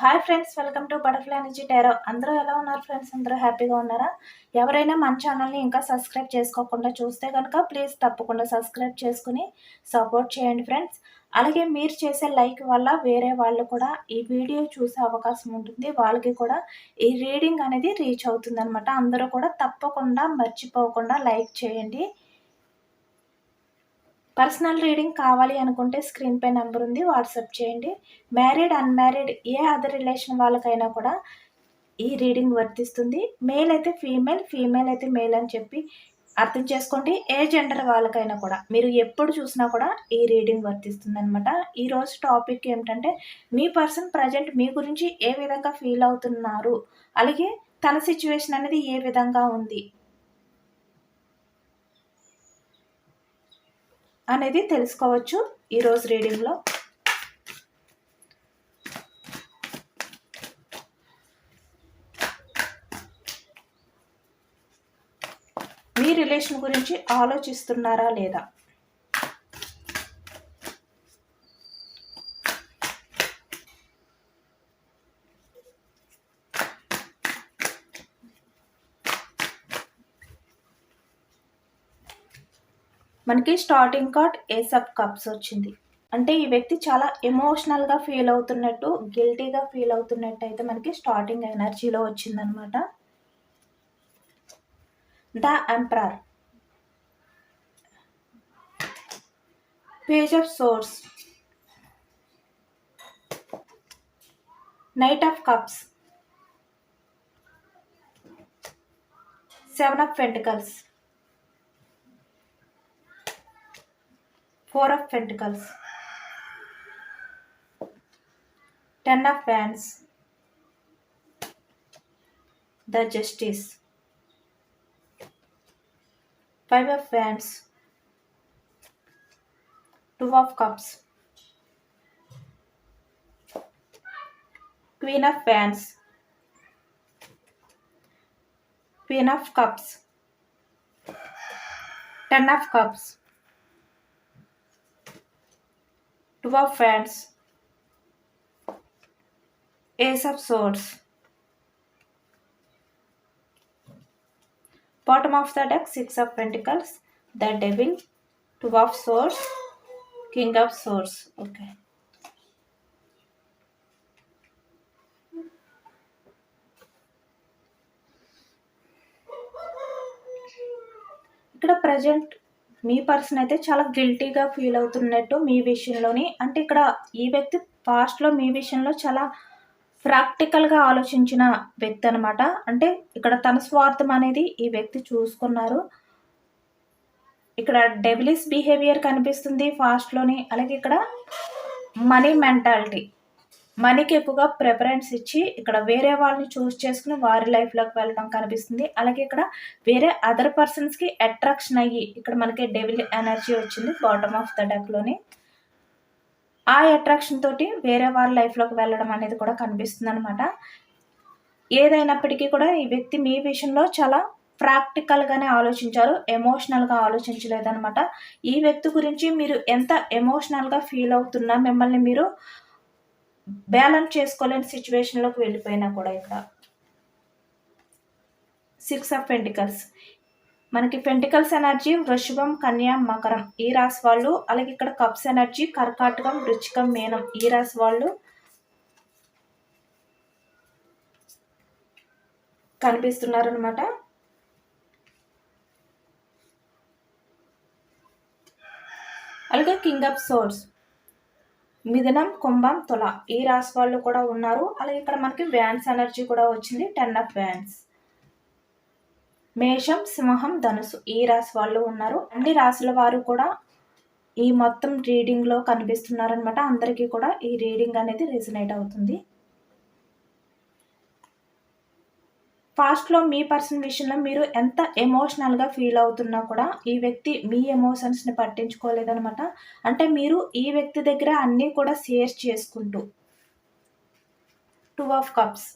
Hi friends welcome to butterfly energy tarot అందరూ ఎలా ఉన్నారు ఫ్రెండ్స్ అందరూ హ్యాపీగా ఉన్నారా? ఎవరైనా మన ఛానల్ని ఇంకా సబ్స్క్రైబ్ చేసుకోకుండా చూస్తే కనుక ప్లీజ్ తప్పకుండా సబ్స్క్రైబ్ చేసుకుని సపోర్ట్ చేయండి ఫ్రెండ్స్ అలాగే మీరు చేసే లైక్ వల్ల వేరే వాళ్ళు కూడా ఈ వీడియో చూసే అవకాశం ఉంటుంది. వాళ్ళకి కూడా ఈ రీడింగ్ అనేది రీచ్ అవుతుందనమాట అందరూ కూడా తప్పకుండా మర్చిపోకుండా లైక్ చేయండి. పర్సనల్ రీడింగ్ కావాలి అనుకుంటే స్క్రీన్పై నెంబర్ ఉంది వాట్సాప్ చేయండి. మ్యారీడ్ అన్మ్యారీడ్ ఏ అదర్ రిలేషన్ వాళ్ళకైనా కూడా ఈ రీడింగ్ వర్తిస్తుంది. మేల్ అయితే ఫీమేల్ ఫీమేల్ అయితే మేల్ అని చెప్పి అర్థం చేసుకోండి. ఏ జెండర్ వాళ్ళకైనా కూడా మీరు ఎప్పుడు చూసినా కూడా ఈ రీడింగ్ వర్తిస్తుంది అనమాట ఈరోజు టాపిక్ ఏమిటంటే మీ పర్సన్ ప్రజెంట్ మీ గురించి ఏ విధంగా ఫీల్ అవుతున్నారు? అలాగే తన సిచ్యువేషన్ అనేది ఏ విధంగా ఉంది? అనేది తెలుసుకోవచ్చు ఈరోజు రీడింగ్లో మీ రిలేషన్ గురించి ఆలోచిస్తున్నారా లేదా? మనకి starting card ace of cups వచ్చింది. అంటే ఈ వ్యక్తి చాలా ఎమోషనల్గా ఫీల్ అవుతున్నట్టు గిల్టీగా ఫీల్ అవుతున్నట్టు అయితే మనకి స్టార్టింగ్ ఎనర్జీలో వచ్చిందనమాట the emperor page of swords knight of cups seven of pentacles four of pentacles. Ten of wands. The justice. Five of wands. Two of cups. Queen of wands. Queen of cups. Ten of cups Two of Wands, Ace of Swords, bottom of the deck Six of Pentacles, the Devil, Two of Swords, King of Swords. Okay. ఇక్కడ present మీ person అయితే చాలా గిల్టీగా feel అవుతున్నట్టు మీ విషయంలోని అంటే ఇక్కడ ఈ వ్యక్తి పాస్ట్లో మీ విషయంలో చాలా ప్రాక్టికల్గా ఆలోచించిన వ్యక్తి అనమాట అంటే ఇక్కడ తన స్వార్థం అనేది ఈ వ్యక్తి చూసుకున్నారు. ఇక్కడ డెవిలిస్ బిహేవియర్ కనిపిస్తుంది ఫాస్ట్లోని అలాగే ఇక్కడ మనీ మెంటాలిటీ మనీకి ఎక్కువగా ప్రిఫరెన్స్ ఇచ్చి ఇక్కడ వేరే వాళ్ళని చూస్ చేసుకుని వారి లైఫ్లోకి వెళ్ళడం కనిపిస్తుంది. అలాగే ఇక్కడ వేరే అదర్ పర్సన్స్కి అట్రాక్షన్ అయ్యి ఇక్కడ మనకి డెవిల్ ఎనర్జీ వచ్చింది బాటమ్ ఆఫ్ ద డెక్లోని ఆ అట్రాక్షన్ తోటి వేరే వాళ్ళ లైఫ్లోకి వెళ్ళడం అనేది కూడా కనిపిస్తుంది అనమాట ఏదైనప్పటికీ కూడా ఈ వ్యక్తి మీ విషయంలో చాలా ప్రాక్టికల్గానే ఆలోచించారు ఎమోషనల్గా ఆలోచించలేదనమాట ఈ వ్యక్తి గురించి మీరు ఎంత ఎమోషనల్గా ఫీల్ అవుతున్నా మిమ్మల్ని మీరు బ్యాలెన్స్ చేసుకోలేని సిచ్యువేషన్లోకి వెళ్ళిపోయినా కూడా ఇక్కడ సిక్స్ ఆఫ్ పెంటికల్స్ మనకి పెంటికల్స్ ఎనర్జీ వృషభం కన్యా మకరం ఈ రాశి వాళ్ళు అలాగే ఇక్కడ కప్స్ ఎనర్జీ కర్కాటకం వృచ్చికం మేనం ఈ రాశి వాళ్ళు కనిపిస్తున్నారనమాట అలాగే కింగ్ ఆఫ్ సోర్స్ మిథునం కుంభం తుల ఈ రాశి వాళ్ళు కూడా ఉన్నారు. అలాగే ఇక్కడ మనకి వ్యాన్స్ ఎనర్జీ కూడా వచ్చింది. Ten of wands. మేషం సింహం ధనుసు ఈ రాశి వాళ్ళు ఉన్నారు. అన్ని రాశుల వారు కూడా ఈ మొత్తం రీడింగ్లో కనిపిస్తున్నారనమాట అందరికీ కూడా ఈ రీడింగ్ అనేది రిజనేట్ అవుతుంది. ఫాస్ట్లో మీ పర్సన్ విషయంలో మీరు ఎంత ఎమోషనల్గా ఫీల్ అవుతున్నా కూడా ఈ వ్యక్తి మీ ఎమోషన్స్ని పట్టించుకోలేదనమాట అంటే మీరు ఈ వ్యక్తి దగ్గర అన్నీ కూడా షేర్ చేసుకుంటూ టూ ఆఫ్ కప్స్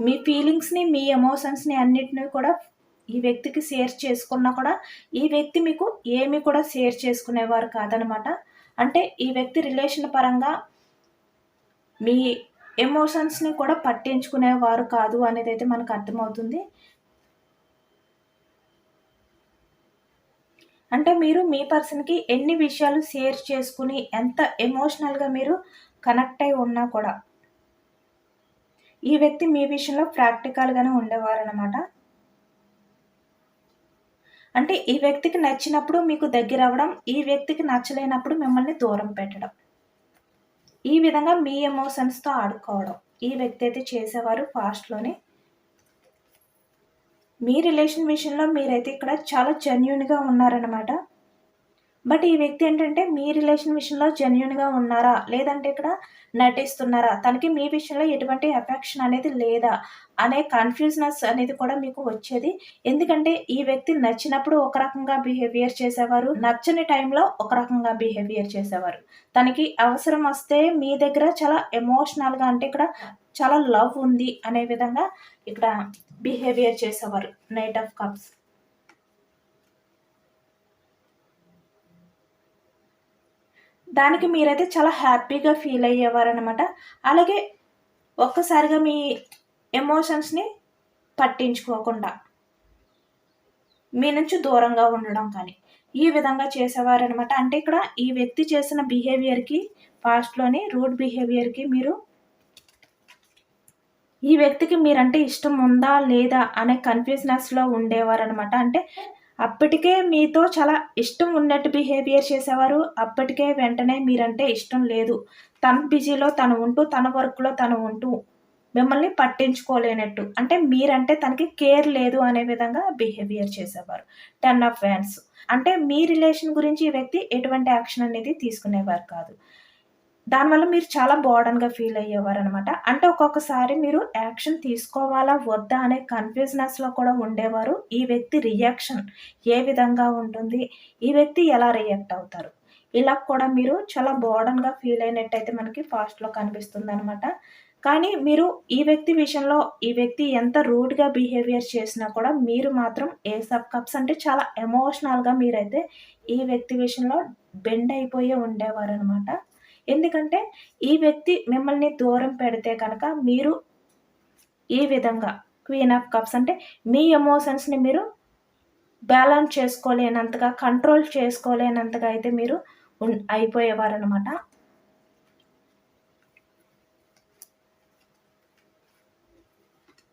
మీ ఫీలింగ్స్ని మీ ఎమోషన్స్ని అన్నిటినీ కూడా ఈ వ్యక్తికి షేర్ చేసుకున్నా కూడా ఈ వ్యక్తి మీకు ఏమి కూడా షేర్ చేసుకునేవారు కాదనమాట అంటే ఈ వ్యక్తి రిలేషన్ పరంగా మీ ఎమోషన్స్ని కూడా పట్టించుకునేవారు కాదు అనేది అయితే మనకు అర్థమవుతుంది. అంటే మీరు మీ పర్సన్కి ఎన్ని విషయాలు షేర్ చేసుకుని ఎంత ఎమోషనల్గా మీరు కనెక్ట్ అయి ఉన్నా కూడా ఈ వ్యక్తి మీ విషయంలో ప్రాక్టికల్గానే ఉండేవారనమాట అంటే ఈ వ్యక్తికి నచ్చినప్పుడు మీకు దగ్గర అవ్వడం ఈ వ్యక్తికి నచ్చలేనప్పుడు మిమ్మల్ని దూరం పెట్టడం. ఈ విధంగా మీ ఎమోషన్స్తో ఆడుకోవడం. ఈ వ్యక్తి అయితే చేసేవారు ఫాస్ట్లోనే మీ రిలేషన్ విషయంలో మీరైతే ఇక్కడ చాలా జెన్యున్గా ఉన్నారనమాట బట్ ఈ వ్యక్తి ఏంటంటే మీ రిలేషన్ విషయంలో జెన్యున్గా ఉన్నారా? లేదంటే ఇక్కడ నటిస్తున్నారా? తనకి మీ విషయంలో ఎటువంటి అఫెక్షన్ అనేది లేదా? అనే కన్ఫ్యూజ్నెస్ అనేది కూడా మీకు వచ్చేది. ఎందుకంటే ఈ వ్యక్తి నచ్చినప్పుడు ఒక రకంగా బిహేవియర్ చేసేవారు. నచ్చని టైంలో ఒక రకంగా బిహేవియర్ చేసేవారు. తనకి అవసరం వస్తే మీ దగ్గర చాలా ఎమోషనల్గా అంటే ఇక్కడ చాలా లవ్ ఉంది అనే విధంగా ఇక్కడ బిహేవియర్ చేసేవారు. నైట్ ఆఫ్ కప్స్ దానికి మీరైతే చాలా హ్యాపీగా ఫీల్ అయ్యేవారు అనమాట అలాగే ఒక్కసారిగా మీ ఎమోషన్స్ని పట్టించుకోకుండా మీ నుంచి దూరంగా ఉండడం కానీ ఈ విధంగా చేసేవారనమాట అంటే ఇక్కడ ఈ వ్యక్తి చేసిన బిహేవియర్కి పాస్ట్లోని రూడ్ బిహేవియర్కి మీరు ఈ వ్యక్తికి మీరంటే ఇష్టం ఉందా లేదా అనే కన్ఫ్యూజ్నెస్లో ఉండేవారనమాట అంటే అప్పటికే మీతో చాలా ఇష్టం ఉన్నట్టు బిహేవియర్ చేసేవారు. అప్పటికే వెంటనే మీరంటే ఇష్టం లేదు. తన బిజీలో తను ఉంటూ తన వర్క్లో తను ఉంటూ మిమ్మల్ని పట్టించుకోలేనట్టు. అంటే మీరంటే తనకి కేర్ లేదు అనే విధంగా బిహేవియర్ చేసేవారు. టెన్ ఆఫ్ వ్యాన్స్ అంటే మీ రిలేషన్ గురించి ఈ వ్యక్తి ఎటువంటి యాక్షన్ అనేది తీసుకునేవారు కాదు. దానివల్ల మీరు చాలా బోర్డన్గా ఫీల్ అయ్యేవారు అనమాట అంటే ఒక్కొక్కసారి మీరు యాక్షన్ తీసుకోవాలా వద్దా అనే కన్ఫ్యూజనెస్లో కూడా ఉండేవారు. ఈ వ్యక్తి రియాక్షన్ ఏ విధంగా ఉంటుంది? ఈ వ్యక్తి ఎలా రియాక్ట్ అవుతారు? ఇలా కూడా మీరు చాలా బోర్డన్గా ఫీల్ అయినట్టయితే మనకి ఫాస్ట్లో కనిపిస్తుంది అనమాట కానీ మీరు ఈ వ్యక్తి విషయంలో ఈ వ్యక్తి ఎంత రూడ్గా బిహేవియర్ చేసినా కూడా మీరు మాత్రం ఏ సబ్ కప్స్ అంటే చాలా ఎమోషనల్గా మీరైతే ఈ వ్యక్తి విషయంలో బెండ్ అయిపోయి ఉండేవారు అనమాట ఎందుకంటే ఈ వ్యక్తి మిమ్మల్ని దూరం పెడితే కనుక మీరు ఈ విధంగా క్వీన్ ఆఫ్ కప్స్ అంటే మీ ఎమోషన్స్ని మీరు బ్యాలెన్స్ చేసుకోలేనంతగా కంట్రోల్ చేసుకోలేనంతగా అయితే మీరు అయిపోయేవారనమాట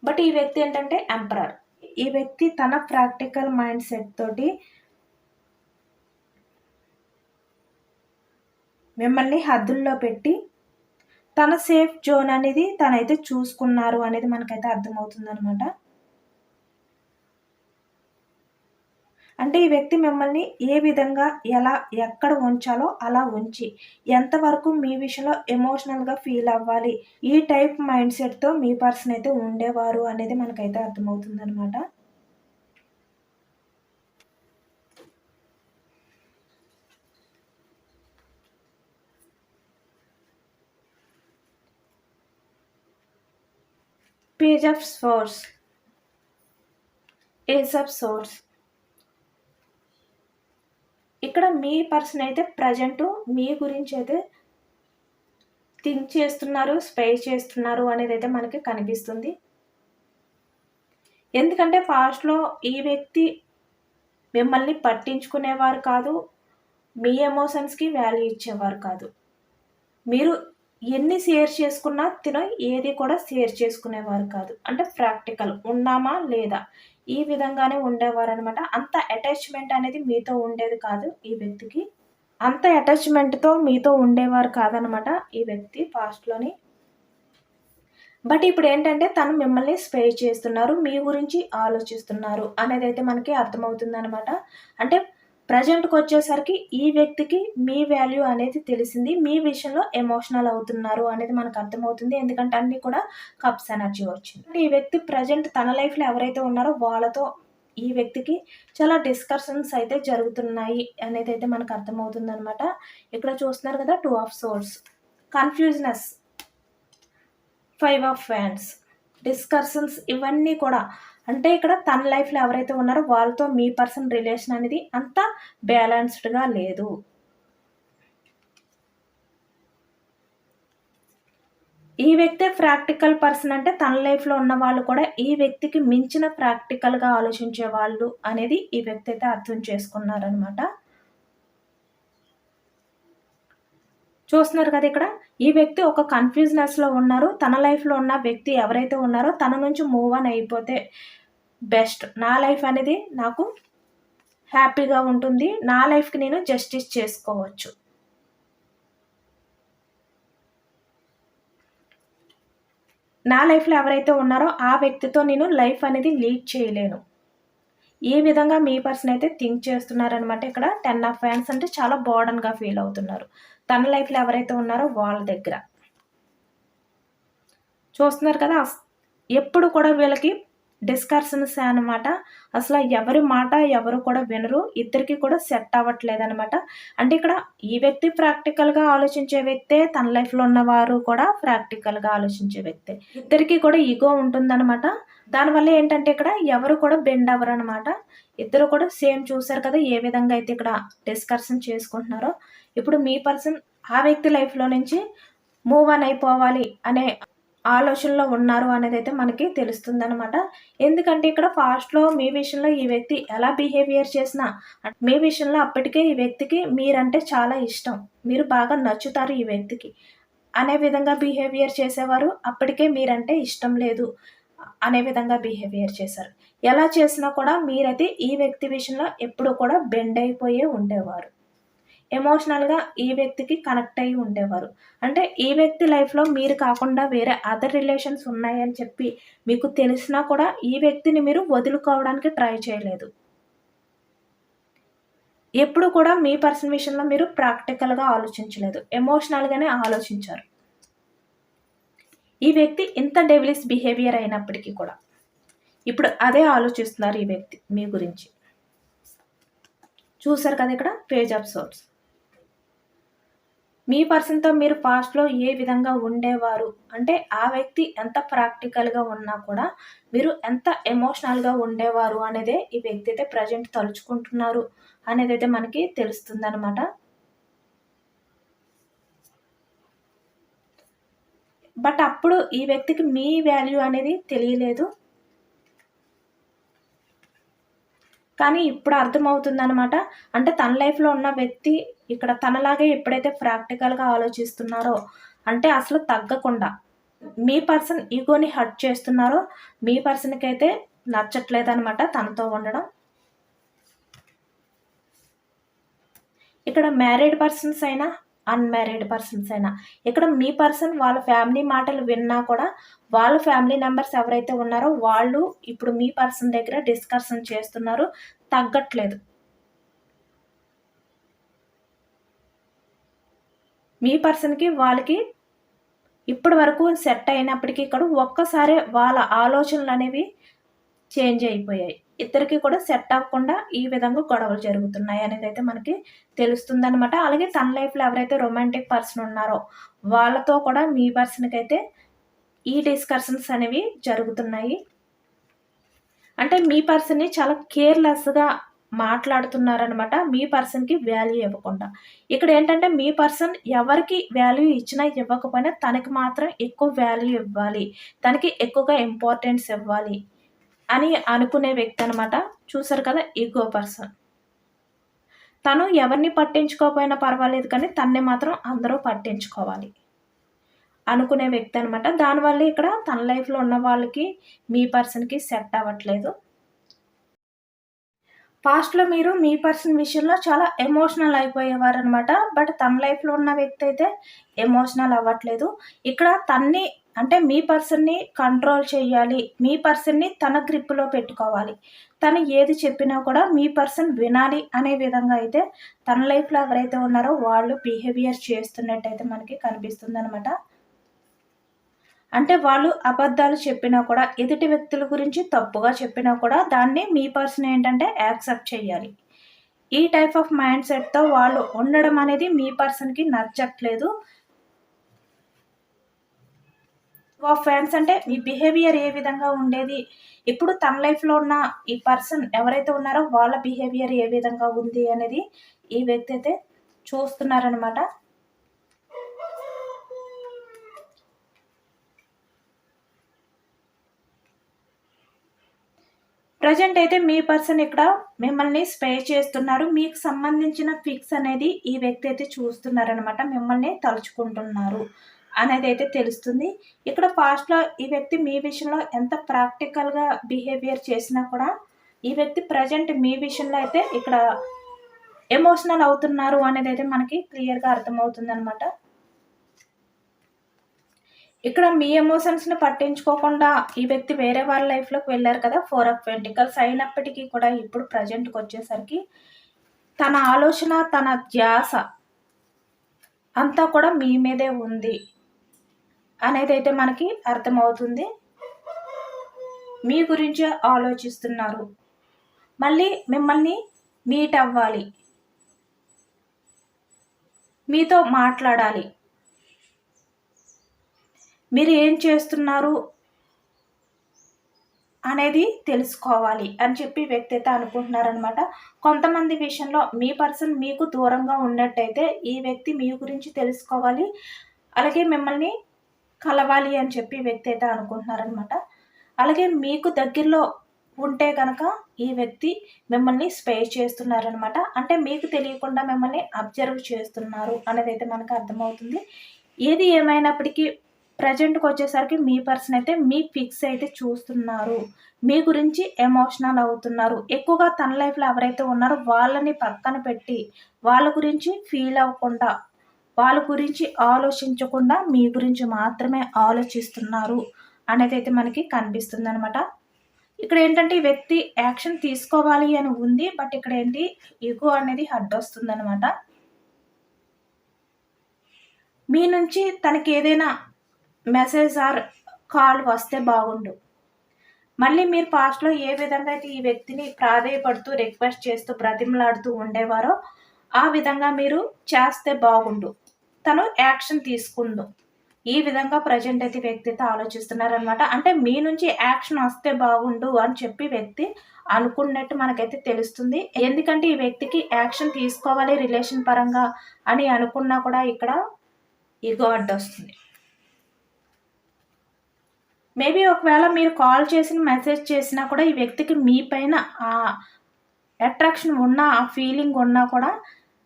బట్ ఈ వ్యక్తి ఏంటంటే ఎంపరర్ ఈ వ్యక్తి తన ప్రాక్టికల్ మైండ్ సెట్ తోటి మిమ్మల్ని హద్దుల్లో పెట్టి తన సేఫ్ జోన్ అనేది తనైతే చూసుకున్నారు అనేది మనకైతే అర్థమవుతుంది అనమాట అంటే ఈ వ్యక్తి మిమ్మల్ని ఏ విధంగా ఎలా ఎక్కడ ఉంచాలో అలా ఉంచి ఎంతవరకు మీ విషయంలో ఎమోషనల్గా ఫీల్ అవ్వాలి ఈ టైప్ మైండ్ సెట్తో మీ పర్సన్ అయితే ఉండేవారు అనేది మనకైతే అర్థమవుతుంది page of swords ace of swords ఇక్కడ మీ పర్సన్ అయితే ప్రజెంట్ మీ గురించి అయితే థింక్ చేస్తున్నారు స్పై చేస్తున్నారు అనేది అయితే మనకి కనిపిస్తుంది. ఎందుకంటే ఫాస్ట్లో ఈ వ్యక్తి మిమ్మల్ని పట్టించుకునేవారు కాదు మీ ఎమోషన్స్కి వాల్యూ ఇచ్చేవారు కాదు. మీరు ఎన్ని షేర్ చేసుకున్నా తిన ఏది కూడా షేర్ చేసుకునేవారు కాదు. అంటే ప్రాక్టికల్ ఉన్నామా లేదా? ఈ విధంగానే ఉండేవారు అనమాట అంత అటాచ్మెంట్ అనేది మీతో ఉండేది కాదు ఈ వ్యక్తికి. అంత అటాచ్మెంట్తో మీతో ఉండేవారు కాదనమాట ఈ వ్యక్తి పాస్ట్లోని బట్ ఇప్పుడు ఏంటంటే తను మిమ్మల్ని స్పే చేస్తున్నారు మీ గురించి ఆలోచిస్తున్నారు అనేది అయితే మనకి అర్థమవుతుంది అనమాట అంటే ప్రజెంట్కి వచ్చేసరికి ఈ వ్యక్తికి మీ వాల్యూ అనేది తెలిసింది. మీ విషయంలో ఎమోషనల్ అవుతున్నారు అనేది మనకు అర్థమవుతుంది. ఎందుకంటే అన్నీ కూడా కప్స్ ఎనర్జీ వచ్చింది. ఈ వ్యక్తి ప్రజెంట్ తన లైఫ్లో ఎవరైతే ఉన్నారో వాళ్ళతో ఈ వ్యక్తికి చాలా డిస్కషన్స్ అయితే జరుగుతున్నాయి అనేది అయితే మనకు అర్థమవుతుంది అనమాట ఇక్కడ చూస్తున్నారు కదా two of swords confusedness five of fans discussions ఇవన్నీ కూడా అంటే ఇక్కడ తన లైఫ్లో ఎవరైతే ఉన్నారో వాళ్ళతో మీ పర్సన్ రిలేషన్ అనేది అంత బ్యాలెన్స్డ్గా లేదు ఈ వ్యక్తే ప్రాక్టికల్ పర్సన్ అంటే తన లైఫ్‌లో ఉన్న వాళ్ళు కూడా ఈ వ్యక్తికి మించిన ప్రాక్టికల్‌గా ఆలోచించే వాళ్ళు అనేది ఈ వ్యక్తి అయితే అర్థం చేసుకున్నారనమాట. చూస్తున్నారు కదా ఇక్కడ. ఈ వ్యక్తి ఒక కన్‌ఫ్యూజ్‌నెస్‌లో ఉన్నారు. తన లైఫ్‌లో ఉన్న వ్యక్తి ఎవరైతే ఉన్నారో తన నుంచి మూవ్ ఆన్ అయిపోతే బెస్ట్. నా లైఫ్ అనేది నాకు హ్యాపీగా ఉంటుంది. నా లైఫ్‌కి నేను జస్టిస్ చేసుకోవచ్చు. నా లైఫ్‌లో ఎవరైతే ఉన్నారో ఆ వ్యక్తితో నేను లైఫ్ అనేది లీడ్ చేయలేను. ఈ విధంగా మీ పర్సన్ అయితే థింక్ చేస్తున్నారనమాట ఇక్కడ. 10 ఆఫ్ ఫ్యాన్స్ అంటే చాలా బోర్డన్గా ఫీల్ అవుతున్నారు. తన లైఫ్‌లో ఎవరైతే ఉన్నారో వాళ్ళ దగ్గర. చూస్తున్నారు కదా! ఎప్పుడు కూడా వీళ్ళకి డిస్కర్షన్స్ అనమాట. అసలు ఎవరి మాట ఎవరు కూడా వినరు. ఇద్దరికీ కూడా సెట్ అవ్వట్లేదనమాట. అంటే ఇక్కడ ఈ వ్యక్తి ప్రాక్టికల్‌గా ఆలోచించే వ్యక్తే, తన లైఫ్‌లో ఉన్నవారు కూడా ప్రాక్టికల్‌గా ఆలోచించే వ్యక్తే. ఇద్దరికీ కూడా ఈగో ఉంటుందనమాట. దానివల్ల ఏంటంటే ఇక్కడ ఎవరు కూడా బెండ్ అవ్వరనమాట. ఇద్దరు కూడా సేమ్ చూసారు కదా! ఏ విధంగా అయితే ఇక్కడ డిస్కషన్ చేసుకుంటున్నారో. ఇప్పుడు మీ పర్సన్ ఆ వ్యక్తి లైఫ్‌లో నుంచి మూవ్ ఆన్ అయిపోవాలి అనే ఆలోచనలో ఉన్నారు అనేది అయితే మనకి తెలుస్తుందనమాట. ఎందుకంటే ఇక్కడ ఫాస్ట్లో మీ విషయంలో ఈ వ్యక్తి ఎలా బిహేవియర్ చేసినా మీ విషయంలో అప్పటికే ఈ వ్యక్తికి మీరంటే చాలా ఇష్టం. మీరు బాగా నచ్చుతారు ఈ వ్యక్తికి. అనే విధంగా బిహేవియర్ చేసేవారు. అప్పటికే మీరంటే ఇష్టం లేదు అనే విధంగా బిహేవియర్ చేశారు. ఎలా చేసినా కూడా మీరైతే ఈ వ్యక్తి విషయంలో ఎప్పుడూ కూడా బెండ్ అయిపోయే ఉండేవారు. ఎమోషనల్‌గా ఈ వ్యక్తికి కనెక్ట్ అయ్యి ఉండేవారు. అంటే ఈ వ్యక్తి లైఫ్‌లో మీరు కాకుండా వేరే అదర్ రిలేషన్స్ ఉన్నాయని చెప్పి మీకు తెలిసినా కూడా ఈ వ్యక్తిని మీరు వదులుకోవడానికి ట్రై చేయలేదు. ఎప్పుడు కూడా మీ పర్సన్ విషయంలో మీరు ప్రాక్టికల్‌గా ఆలోచించలేదు. ఎమోషనల్‌గానే ఆలోచించారు. ఈ వ్యక్తి ఇంత డెవిలిస్ బిహేవియర్ అయినప్పటికీ కూడా. ఇప్పుడు అదే ఆలోచిస్తున్నారు ఈ వ్యక్తి మీ గురించి. చూసారు కదా ఇక్కడ పేజ్ ఆఫ్ సోర్స్. మీ పర్సన్‌తో మీరు పాస్ట్‌లో ఏ విధంగా ఉండేవారు? అంటే ఆ వ్యక్తి ఎంత ప్రాక్టికల్‌గా ఉన్నా కూడా మీరు ఎంత ఎమోషనల్‌గా ఉండేవారు అనేదే ఈ వ్యక్తి అయితే ప్రెజెంట్ తలుచుకుంటున్నారు అనేది అయితే మనకి తెలుస్తుందనమాట. బట్ అప్పుడు ఈ వ్యక్తికి మీ వాల్యూ అనేది తెలియలేదు. కానీ ఇప్పుడు అర్థమవుతుందనమాట. అంటే తన లైఫ్‌లో ఉన్న వ్యక్తి ఇక్కడ తనలాగే ఎప్పుడైతే ప్రాక్టికల్‌గా ఆలోచిస్తున్నారో అంటే అసలు తగ్గకుండా మీ పర్సన్ ఇగోని హర్ట్ చేస్తున్నారో మీ పర్సన్కి అయితే నచ్చట్లేదు అనమాట తనతో ఉండడం. ఇక్కడ మ్యారీడ్ పర్సన్స్ అయినా, అన్‌మ్యారీడ్ పర్సన్స్ అయినా ఇక్కడ మీ పర్సన్ వాళ్ళ ఫ్యామిలీ మాటలు విన్నా కూడా వాళ్ళ ఫ్యామిలీ మెంబర్స్ ఎవరైతే ఉన్నారో వాళ్ళు ఇప్పుడు మీ పర్సన్ దగ్గర డిస్కషన్ చేస్తున్నారు. తగ్గట్లేదు. మీ పర్సన్‌కి వాళ్ళకి ఇప్పటి వరకు సెట్ అయినప్పటికీ ఇక్కడ ఒక్కసారి వాళ్ళ ఆలోచనలు అనేవి చేంజ్ అయిపోయాయి. ఇద్దరికీ కూడా సెట్ అవ్వకుండా ఈ విధంగా గొడవలు జరుగుతున్నాయి అనేది అయితే మనకి తెలుస్తుందనమాట. అలాగే తన లైఫ్‌లో ఎవరైతే రొమాంటిక్ పర్సన్ ఉన్నారో వాళ్ళతో కూడా మీ పర్సన్కి అయితే ఈ డిస్కషన్స్ అనేవి జరుగుతున్నాయి. అంటే మీ పర్సన్‌ని చాలా కేర్‌లెస్‌గా మాట్లాడుతున్నారనమాట. మీ పర్సన్‌కి వాల్యూ ఇవ్వకుండా. ఇక్కడ ఏంటంటే మీ పర్సన్ ఎవరికి వాల్యూ ఇచ్చినా ఇవ్వకపోయినా తనకి మాత్రం ఎక్కువ వాల్యూ ఇవ్వాలి. తనకి ఎక్కువగా ఇంపార్టెన్స్ ఇవ్వాలి అని అనుకునే వ్యక్తి అనమాట. చూసారు కదా! Ego person. తను ఎవరిని పట్టించుకోకపోయినా పర్వాలేదు కానీ తన్నే మాత్రం అందరూ పట్టించుకోవాలి. అనుకునే వ్యక్తి అనమాట. దానివల్ల ఇక్కడ తన లైఫ్‌లో ఉన్న వాళ్ళకి మీ పర్సన్‌కి సెట్ అవ్వట్లేదు. పాస్ట్‌లో మీరు మీ పర్సన్ విషయంలో చాలా ఎమోషనల్ అయిపోయేవారనమాట. బట్ తన లైఫ్‌లో ఉన్న వ్యక్తి అయితే ఎమోషనల్ అవ్వట్లేదు. ఇక్కడ తన్ని అంటే మీ పర్సన్‌ని కంట్రోల్ చేయాలి. మీ పర్సన్‌ని తన గ్రిప్‌లో పెట్టుకోవాలి. తను ఏది చెప్పినా కూడా మీ పర్సన్ వినాలి అనే విధంగా అయితే తన లైఫ్‌లో ఎవరైతే ఉన్నారో వాళ్ళు బిహేవియర్ చేస్తున్నట్టయితే మనకి కనిపిస్తుంది అనమాట అంటే వాళ్ళు అబద్ధాలు చెప్పినా కూడా ఎదుటి వ్యక్తుల గురించి తప్పుగా చెప్పినా కూడా దాన్ని మీ పర్సన్ ఏంటంటే యాక్సెప్ట్ చేయాలి. ఈ టైప్ ఆఫ్ మైండ్ సెట్‌తో వాళ్ళు ఉండడం అనేది మీ పర్సన్‌కి నచ్చట్లేదు. ఆఫ్ ఫ్యాన్స్ అంటే మీ బిహేవియర్ ఏ విధంగా ఉండేది? ఇప్పుడు తన లైఫ్లో ఉన్న ఈ పర్సన్ ఎవరైతే ఉన్నారో వాళ్ళ బిహేవియర్ ఏ విధంగా ఉంది అనేది ఈ వ్యక్తి అయితే చూస్తున్నారనమాట ప్రజెంట్ అయితే మీ పర్సన్ ఇక్కడ మిమ్మల్ని స్పే చేస్తున్నారు. మీకు సంబంధించిన ఫిక్స్ అనేది ఈ వ్యక్తి అయితే చూస్తున్నారనమాట మిమ్మల్ని తలుచుకుంటున్నారు. అనేది అయితే తెలుస్తుంది. ఇక్కడ పాస్ట్లో ఈ వ్యక్తి మీ విషయంలో ఎంత ప్రాక్టికల్గా బిహేవియర్ చేసినా కూడా ఈ వ్యక్తి ప్రజెంట్ మీ విషయంలో అయితే ఇక్కడ ఎమోషనల్ అవుతున్నారు అనేది అయితే మనకి క్లియర్గా అర్థమవుతుంది అనమాట ఇక్కడ మీ ఎమోషన్స్ని పట్టించుకోకుండా ఈ వ్యక్తి వేరే వాళ్ళ లైఫ్లోకి వెళ్ళారు కదా ఫోర్ ఆఫ్ వెంటికల్స్ అయినప్పటికీ కూడా ఇప్పుడు ప్రజెంట్కి వచ్చేసరికి తన ఆలోచన తన ధ్యాస అంతా కూడా మీ మీదే ఉంది. అనేది అయితే మనకి అర్థమవుతుంది. మీ గురించే ఆలోచిస్తున్నారు. మళ్ళీ మిమ్మల్ని మీట్ అవ్వాలి. మీతో మాట్లాడాలి. మీరు ఏం చేస్తున్నారు అనేది తెలుసుకోవాలి అని చెప్పి వ్యక్తి అయితే అనుకుంటున్నారనమాట కొంతమంది విషయంలో మీ పర్సన్ మీకు దూరంగా ఉన్నట్టయితే ఈ వ్యక్తి మీ గురించి తెలుసుకోవాలి. అలాగే మిమ్మల్ని కలవాలి అని చెప్పి వ్యక్తి అయితే అనుకుంటున్నారనమాట అలాగే మీకు దగ్గరలో ఉంటే కనుక ఈ వ్యక్తి మిమ్మల్ని స్పే చేస్తున్నారనమాట అంటే మీకు తెలియకుండా మిమ్మల్ని అబ్జర్వ్ చేస్తున్నారు అనేది అయితే మనకు అర్థమవుతుంది. ఏది ఏమైనప్పటికీ ప్రజెంట్కి వచ్చేసరికి మీ పర్సన్ అయితే మీ ఫిక్స్ అయితే చూస్తున్నారు. మీ గురించి ఎమోషనల్ అవుతున్నారు. ఎక్కువగా తన లైఫ్లో ఎవరైతే ఉన్నారో వాళ్ళని పక్కన పెట్టి వాళ్ళ గురించి ఫీల్ అవ్వకుండా వాళ్ళ గురించి ఆలోచించకుండా మీ గురించి మాత్రమే ఆలోచిస్తున్నారు అనేది అయితే మనకి కనిపిస్తుంది అనమాట ఇక్కడ ఏంటంటే ఈ వ్యక్తి యాక్షన్ తీసుకోవాలి అని ఉంది బట్ ఇక్కడ ఏంటి ఈగో అనేది హడ్ అనమాట మీ నుంచి తనకి ఏదైనా మెసేజ్ ఆర్ కాల్ వస్తే బాగుండు. మళ్ళీ మీరు పాస్ట్లో ఏ విధంగా అయితే ఈ వ్యక్తిని ప్రాధేయపడుతూ రిక్వెస్ట్ చేస్తూ బ్రతిమలాడుతూ ఉండేవారో ఆ విధంగా మీరు చేస్తే బాగుండు. తను యాక్షన్ తీసుకుందో. ఈ విధంగా ప్రజెంట్ అయితే వ్యక్తి అయితే ఆలోచిస్తున్నారనమాట అంటే మీ నుంచి యాక్షన్ వస్తే బాగుండు అని చెప్పి వ్యక్తి అనుకున్నట్టు మనకైతే తెలుస్తుంది. ఎందుకంటే ఈ వ్యక్తికి యాక్షన్ తీసుకోవాలి రిలేషన్ పరంగా అని అనుకున్నా కూడా ఇక్కడ ఈగో అడ్డొస్తుంది. మేబీ ఒకవేళ మీరు కాల్ చేసిన మెసేజ్ చేసినా కూడా ఈ వ్యక్తికి మీ పైన అట్రాక్షన్ ఉన్నా ఆ ఫీలింగ్ ఉన్నా కూడా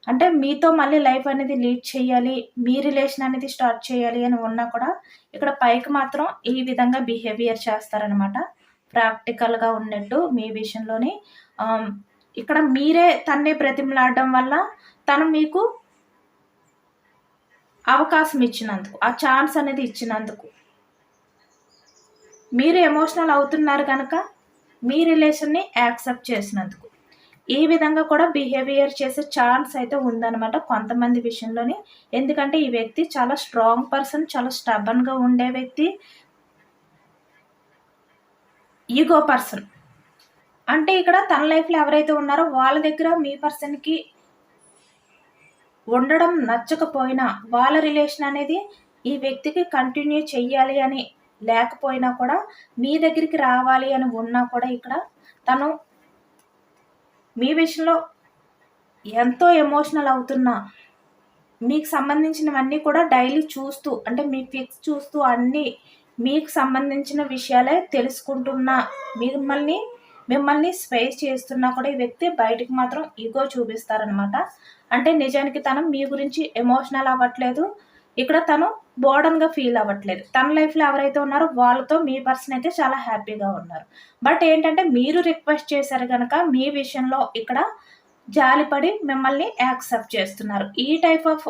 అంటే మీతో మళ్ళీ లైఫ్ అనేది లీడ్ చేయాలి మీ రిలేషన్ అనేది స్టార్ట్ చేయాలి అని ఉన్నా కూడా ఇక్కడ పైకి మాత్రం ఈ విధంగా బిహేవియర్ చేస్తారనమాట ప్రాక్టికల్గా ఉన్నట్టు మీ విషయంలోని. ఇక్కడ మీరే తన్నే ప్రతిమలాడడం వల్ల తను మీకు అవకాశం ఇచ్చినందుకు ఆ ఛాన్స్ అనేది ఇచ్చినందుకు. మీరు ఎమోషనల్ అవుతున్నారు కనుక మీ రిలేషన్ని యాక్సెప్ట్ చేసినందుకు. ఈ విధంగా కూడా బిహేవియర్ చేసే ఛాన్స్ అయితే ఉందన్నమాట కొంతమంది విషయంలోని. ఎందుకంటే ఈ వ్యక్తి చాలా స్ట్రాంగ్ పర్సన్ చాలా స్టబన్గా ఉండే వ్యక్తి. ఈగో పర్సన్ అంటే ఇక్కడ తన లైఫ్లో ఎవరైతే ఉన్నారో వాళ్ళ దగ్గర మీ పర్సన్కి ఉండడం నచ్చకపోయినా వాళ్ళ రిలేషన్ అనేది ఈ వ్యక్తికి కంటిన్యూ చెయ్యాలి అని లేకపోయినా కూడా మీ దగ్గరికి రావాలి అని ఉన్నా కూడా ఇక్కడ తను మీ విషయంలో ఎంతో ఎమోషనల్ అవుతున్నా మీకు సంబంధించినవన్నీ కూడా డైలీ చూస్తూ అంటే మీ ఫిక్స్ చూస్తూ అన్నీ మీకు సంబంధించిన విషయాలే తెలుసుకుంటున్నా మిమ్మల్ని మిమ్మల్ని స్పేస్ చేస్తున్నా కూడా ఈ వ్యక్తి బయటికి మాత్రం ఈగో చూపిస్తారనమాట అంటే నిజానికి తను మీ గురించి ఎమోషనల్ అవ్వట్లేదు. ఇక్కడ తను బోర్డన్గా ఫీల్ అవ్వట్లేదు. తన లైఫ్లో ఎవరైతే ఉన్నారో వాళ్ళతో మీ పర్సన్ అయితే చాలా హ్యాపీగా ఉన్నారు. బట్ ఏంటంటే మీరు రిక్వెస్ట్ చేశారు కనుక మీ విషయంలో ఇక్కడ జాలిపడి మిమ్మల్ని యాక్సెప్ట్ చేస్తున్నారు. ఈ టైప్ ఆఫ్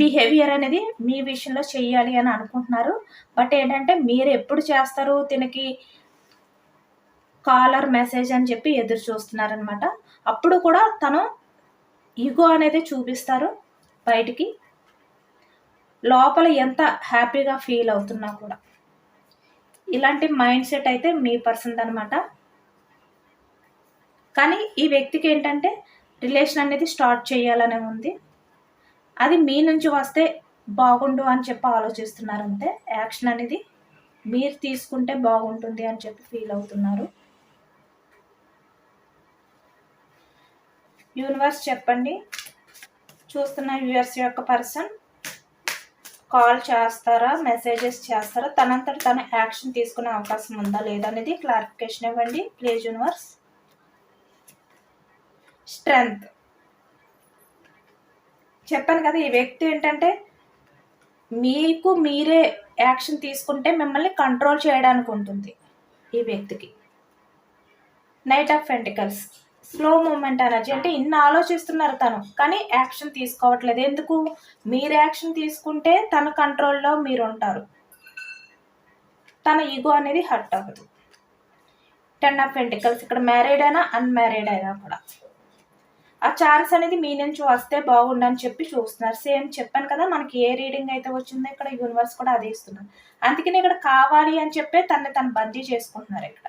బిహేవియర్ అనేది మీ విషయంలో చెయ్యాలి అని అనుకుంటున్నారు. బట్ ఏంటంటే మీరు ఎప్పుడు చేస్తారు తినకి కాలర్ మెసేజ్ అని చెప్పి ఎదురు చూస్తున్నారనమాట అప్పుడు కూడా తను ఈగో అనేది చూపిస్తారు బయటికి. లోపల ఎంత హ్యాపీగా ఫీల్ అవుతున్నా కూడా. ఇలాంటి మైండ్ సెట్ అయితే మీ పర్సన్ అనమాట కానీ ఈ వ్యక్తికి ఏంటంటే రిలేషన్ అనేది స్టార్ట్ చేయాలనే ఉంది. అది మీ నుంచి వస్తే బాగుండు అని చెప్పి ఆలోచిస్తున్నారంటే యాక్షన్ అనేది మీరు తీసుకుంటే బాగుంటుంది అని చెప్పి ఫీల్ అవుతున్నారు. యూనివర్స్ చెప్పండి. చూస్తున్న వ్యూవర్స్ యొక్క పర్సన్ కాల్ చేస్తారా మెసేజెస్ చేస్తారా తనంతట తన యాక్షన్ తీసుకునే అవకాశం ఉందా లేదా అనేది క్లారిఫికేషన్ ఇవ్వండి ప్లీజ్ యూనివర్స్. స్ట్రెంగ్త్. చెప్పాను కదా ఈ వ్యక్తి ఏంటంటే మీకు మీరే యాక్షన్ తీసుకుంటే మిమ్మల్ని కంట్రోల్ చేయడానికి ఉంటుంది ఈ వ్యక్తికి. Knight of pentacles. Slow moment energy అంటే ఇన్ని ఆలోచిస్తున్నారు తను కానీ యాక్షన్ తీసుకోవట్లేదు. ఎందుకు? మీరు యాక్షన్ తీసుకుంటే తన కంట్రోల్లో మీరు ఉంటారు తన ఈగో అనేది హర్ట్ అవ్వదు. టెన్ ఆఫ్ పెంటికల్స్ ఇక్కడ మ్యారీడ్ అయినా అన్మ్యారీడ్ అయినా కూడా. ఆ ఛాన్స్ అనేది మీ నుంచి వస్తే బాగుండని చెప్పి చూస్తున్నారు. సేమ్ చెప్పాను కదా మనకి ఏ రీడింగ్ అయితే వచ్చిందో ఇక్కడ యూనివర్స్ కూడా అదే ఇస్తున్నారు. అందుకని ఇక్కడ కావాలి అని చెప్పే తనని తను బందీ చేసుకుంటున్నారు ఇక్కడ.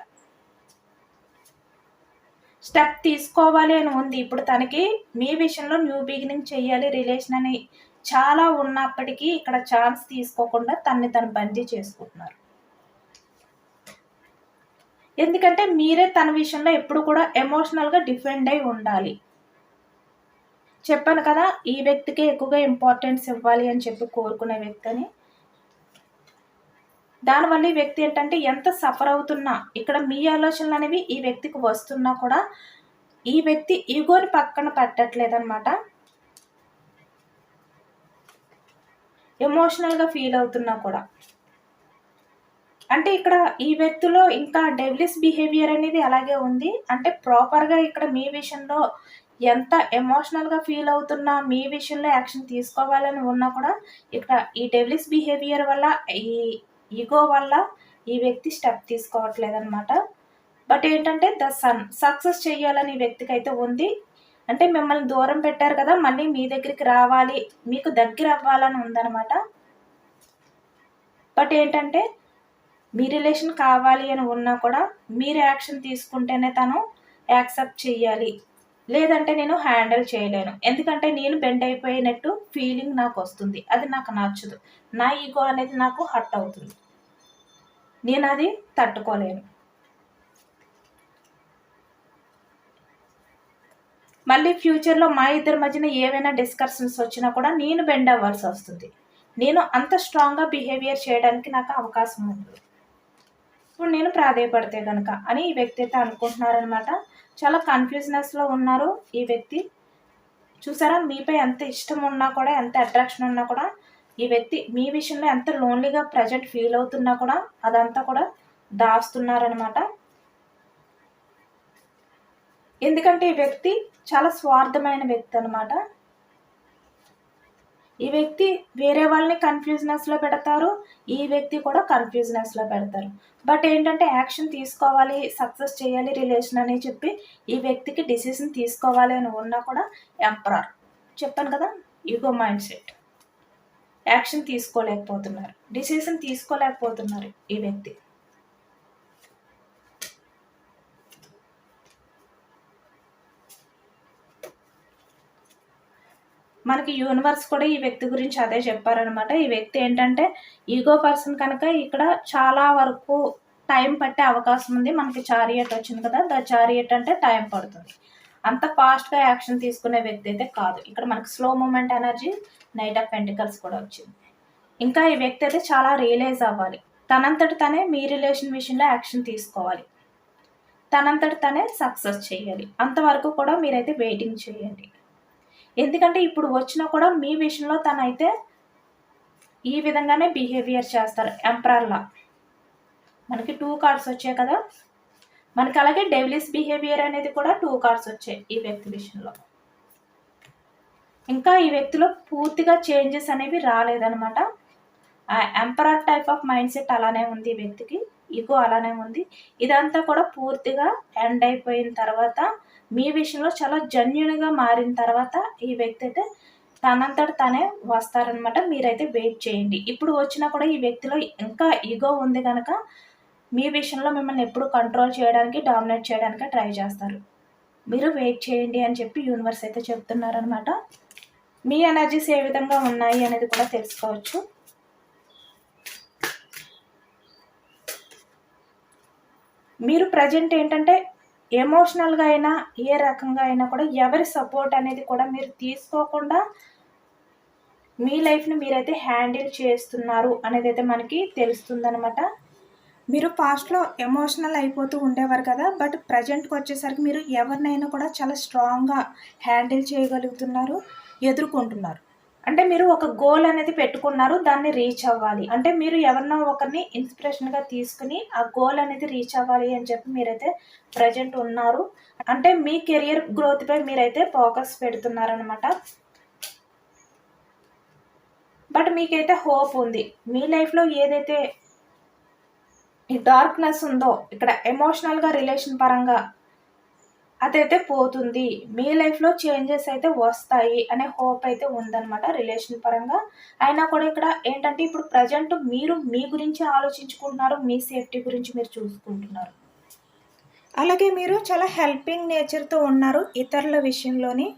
స్టెప్ తీసుకోవాలి అని ఉంది. ఇప్పుడు తనకి మీ విషయంలో న్యూ బిగినింగ్ చేయాలి. రిలేషన్ అని చాలా ఉన్నప్పటికీ ఇక్కడ ఛాన్స్ తీసుకోకుండా తన్ని తను బందీ చేసుకుంటున్నారు. ఎందుకంటే మీరే తన విషయంలో ఎప్పుడు కూడా ఎమోషనల్గా డిఫెండ్ అయి ఉండాలి. చెప్పాను కదా ఈ వ్యక్తికి ఎక్కువగా ఇంపార్టెన్స్ ఇవ్వాలి అని చెప్పి కోరుకునే వ్యక్తిని దానివల్ల ఈ వ్యక్తి ఏంటంటే ఎంత సఫర్ అవుతున్నా ఇక్కడ మీ ఆలోచనలు అనేవి ఈ వ్యక్తికి వస్తున్నా కూడా ఈ వ్యక్తి ఈగోని పక్కన పెట్టట్లేదన్నమాట. ఎమోషనల్గా ఫీల్ అవుతున్నా కూడా. అంటే ఇక్కడ ఈ వ్యక్తిలో ఇంకా డెవిలిస్ బిహేవియర్ అనేది అలాగే ఉంది. అంటే ప్రాపర్గా ఇక్కడ మీ విషయంలో ఎంత ఎమోషనల్గా ఫీల్ అవుతున్నా మీ విషయంలో యాక్షన్ తీసుకోవాలని ఉన్నా కూడా ఇక్కడ ఈ డెవిలిస్ బిహేవియర్ వల్ల ఈ ఈగో వల్ల ఈ వ్యక్తి స్టెప్ తీసుకోవట్లేదన్నమాట. బట్ ఏంటంటే ద సన్ సక్సెస్ చేయాలని వ్యక్తికి అయితే ఉంది. అంటే మిమ్మల్ని దూరం పెట్టారు కదా మళ్ళీ మీ దగ్గరికి రావాలి మీకు దగ్గర అవ్వాలని ఉందన్నమాట. బట్ ఏంటంటే మీ రిలేషన్ కావాలి అని ఉన్నా కూడా మీరు యాక్షన్ తీసుకుంటేనే తను యాక్సెప్ట్ చేయాలి. లేదంటే నేను హ్యాండిల్ చేయలేను. ఎందుకంటే నేను బెండ్ అయిపోయినట్టు ఫీలింగ్ నాకు వస్తుంది. అది నాకు నచ్చదు. నా ఈగో అనేది నాకు హట్ అవుతుంది. నేను అది తట్టుకోలేను. మళ్ళీ ఫ్యూచర్లో మా ఇద్దరి మధ్యన ఏవైనా డిస్కషన్స్ వచ్చినా కూడా నేను బెండ్ అవ్వాల్సి వస్తుంది. నేను అంత స్ట్రాంగ్గా బిహేవియర్ చేయడానికి నాకు అవకాశం ఉంది ఇప్పుడు నేను ప్రాధాయపడితే కనుక అని ఈ వ్యక్తి అయితే అనుకుంటున్నారనమాట చాలా కన్ఫ్యూజ్నెస్లో ఉన్నారు ఈ వ్యక్తి. చూసారా? మీపై ఎంత ఇష్టం ఉన్నా కూడా ఎంత అట్రాక్షన్ ఉన్నా కూడా ఈ వ్యక్తి మీ విషయంలో ఎంత లోన్లీగా ప్రజెంట్ ఫీల్ అవుతున్నా కూడా అదంతా కూడా దాస్తున్నారనమాట ఎందుకంటే ఈ వ్యక్తి చాలా స్వార్థమైన వ్యక్తి అనమాట ఈ వ్యక్తి వేరే వాళ్ళని కన్ఫ్యూజ్నెస్లో పెడతారు ఈ వ్యక్తి కూడా కన్ఫ్యూజ్నెస్లో పెడతారు. బట్ ఏంటంటే యాక్షన్ తీసుకోవాలి సక్సెస్ చేయాలి రిలేషన్ అని చెప్పి ఈ వ్యక్తికి డిసిషన్ తీసుకోవాలి అని ఉన్నా కూడా ఎంపరర్ చెప్పాను కదా ఈగో మైండ్ సెట్ యాక్షన్ తీసుకోలేకపోతున్నారు. డిసిషన్ తీసుకోలేకపోతున్నారు ఈ వ్యక్తి. మనకి యూనివర్స్ కూడా ఈ వ్యక్తి గురించి అదే చెప్పారనమాట ఈ వ్యక్తి ఏంటంటే ఈగో పర్సన్ కనుక ఇక్కడ చాలా వరకు టైం పట్టే అవకాశం ఉంది. మనకి చారియట్ వచ్చింది కదా ద చారియట్ అంటే టైం పడుతుంది. అంత ఫాస్ట్గా యాక్షన్ తీసుకునే వ్యక్తి అయితే కాదు. ఇక్కడ మనకి slow moment energy knight of pentacles కూడా వచ్చింది. ఇంకా ఈ వ్యక్తి అయితే చాలా రియలైజ్ అవ్వాలి. తనంతటి తనే మీ రిలేషన్ విషయంలో యాక్షన్ తీసుకోవాలి. తనంతటి తనే సక్సెస్ చేయాలి. అంతవరకు కూడా మీరైతే వెయిటింగ్ చేయండి. ఎందుకంటే ఇప్పుడు వచ్చినా కూడా మీ విషయంలో తనైతే ఈ విధంగానే బిహేవియర్ చేస్తారు ఎంప్రర్లా మనకి టూ కార్డ్స్ వచ్చాయి కదా. మనకి అలాగే డెవిలిస్ బిహేవియర్ అనేది కూడా టూ కార్డ్స్ వచ్చాయి ఈ వ్యక్తి విషయంలో. ఇంకా ఈ వ్యక్తిలో పూర్తిగా చేంజెస్ అనేవి రాలేదనమాట ఆ emperor type of mindset అలానే ఉంది ఈ వ్యక్తికి ఇగో అలానే ఉంది. ఇదంతా కూడా పూర్తిగా ఎండ్ అయిపోయిన తర్వాత మీ విషయంలో చాలా జన్యునిగా మారిన తర్వాత ఈ వ్యక్తి అయితే తనంతట తనే వస్తారనమాట మీరైతే వెయిట్ చేయండి. ఇప్పుడు వచ్చినా కూడా ఈ వ్యక్తిలో ఇంకా ఈగో ఉంది కనుక మీ విషయంలో మిమ్మల్ని ఎప్పుడు కంట్రోల్ చేయడానికి డామినేట్ చేయడానికి ట్రై చేస్తారు. మీరు వెయిట్ చేయండి అని చెప్పి యూనివర్స్ అయితే చెప్తున్నారనమాట మీ ఎనర్జీస్ ఏ విధంగా ఉన్నాయి అనేది కూడా తెలుసుకోవచ్చు. మీరు ప్రజెంట్ ఏంటంటే ఎమోషనల్గా అయినా ఏ రకంగా అయినా కూడా ఎవరి సపోర్ట్ అనేది కూడా మీరు తీసుకోకుండా మీ లైఫ్ని మీరైతే హ్యాండిల్ చేస్తున్నారు అనేది అయితే మనకి తెలుస్తుందనమాట మీరు పాస్ట్లో ఎమోషనల్ అయిపోతూ ఉండేవారు కదా బట్ ప్రజెంట్కి వచ్చేసరికి మీరు ఎవరినైనా కూడా చాలా స్ట్రాంగ్గా హ్యాండిల్ చేయగలుగుతున్నారు ఎదుర్కొంటున్నారు. అంటే మీరు ఒక గోల్ అనేది పెట్టుకున్నారు దాన్ని రీచ్ అవ్వాలి. అంటే మీరు ఎవరినో ఒకరిని ఇన్స్పిరేషన్గా తీసుకుని ఆ గోల్ అనేది రీచ్ అవ్వాలి అని చెప్పి మీరైతే ప్రజెంట్ ఉన్నారు. అంటే మీ కెరియర్ గ్రోత్పై మీరైతే ఫోకస్ పెడుతున్నారనమాట బట్ మీకైతే హోప్ ఉంది. మీ లైఫ్లో ఏదైతే ఈ డార్క్నెస్ ఉందో ఇక్కడ ఎమోషనల్గా రిలేషన్ పరంగా అదైతే పోతుంది. మీ లైఫ్లో చేంజెస్ అయితే వస్తాయి అనే హోప్ అయితే ఉందన్నమాట రిలేషన్ పరంగా. అయినా కూడా ఇక్కడ ఏంటంటే ఇప్పుడు ప్రజెంట్ మీరు మీ గురించి ఆలోచించుకుంటున్నారు మీ సేఫ్టీ గురించి మీరు చూసుకుంటున్నారు. అలాగే మీరు చాలా హెల్పింగ్ నేచర్తో ఉన్నారు ఇతరుల విషయంలోని.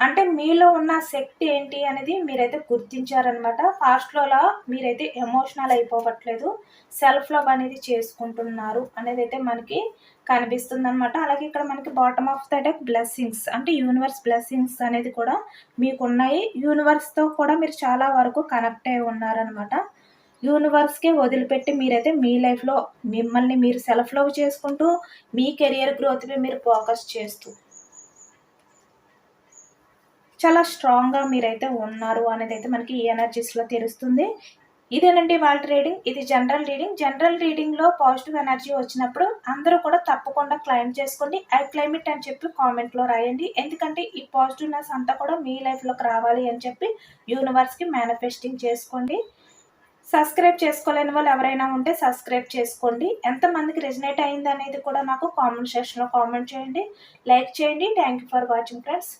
అంటే మీలో ఉన్న శక్తి ఏంటి అనేది మీరైతే గుర్తించారనమాట ఫాస్ట్లోలా మీరైతే ఎమోషనల్ అయిపోవట్లేదు. సెల్ఫ్ లవ్ అనేది చేసుకుంటున్నారు అనేది అయితే మనకి కనిపిస్తుంది అనమాట అలాగే ఇక్కడ మనకి bottom of the deck blessings అంటే యూనివర్స్ బ్లెస్సింగ్స్ అనేది కూడా మీకు ఉన్నాయి యూనివర్స్తో కూడా మీరు చాలా వరకు కనెక్ట్ అయి ఉన్నారనమాట యూనివర్స్కే వదిలిపెట్టి మీరైతే మీ లైఫ్లో మిమ్మల్ని మీరు సెల్ఫ్ లవ్ చేసుకుంటూ మీ కెరియర్ గ్రోత్పై మీరు ఫోకస్ చేస్తూ చాలా స్ట్రాంగ్గా మీరైతే ఉన్నారు అనేది అయితే మనకి ఈ ఎనర్జీస్లో తెలుస్తుంది. ఇదేనండి వాళ్ళ రీడింగ్ ఇది జనరల్ రీడింగ్ జనరల్ రీడింగ్లో పాజిటివ్ ఎనర్జీ వచ్చినప్పుడు అందరూ కూడా తప్పకుండా క్లైమ్ చేసుకోండి. ఐ క్లైమేట్ అని చెప్పి కామెంట్లో రాయండి. ఎందుకంటే ఈ పాజిటివ్నెస్ అంతా కూడా మీ లైఫ్లోకి రావాలి అని చెప్పి యూనివర్స్కి మేనిఫెస్టింగ్ చేసుకోండి. సబ్స్క్రైబ్ చేసుకోలేని వాళ్ళు ఎవరైనా ఉంటే సబ్స్క్రైబ్ చేసుకోండి. ఎంతమందికి రెజినేట్ అయింది అనేది కూడా నాకు కామెంట్ సెక్షన్లో కామెంట్ చేయండి. లైక్ చేయండి. Thank you for watching friends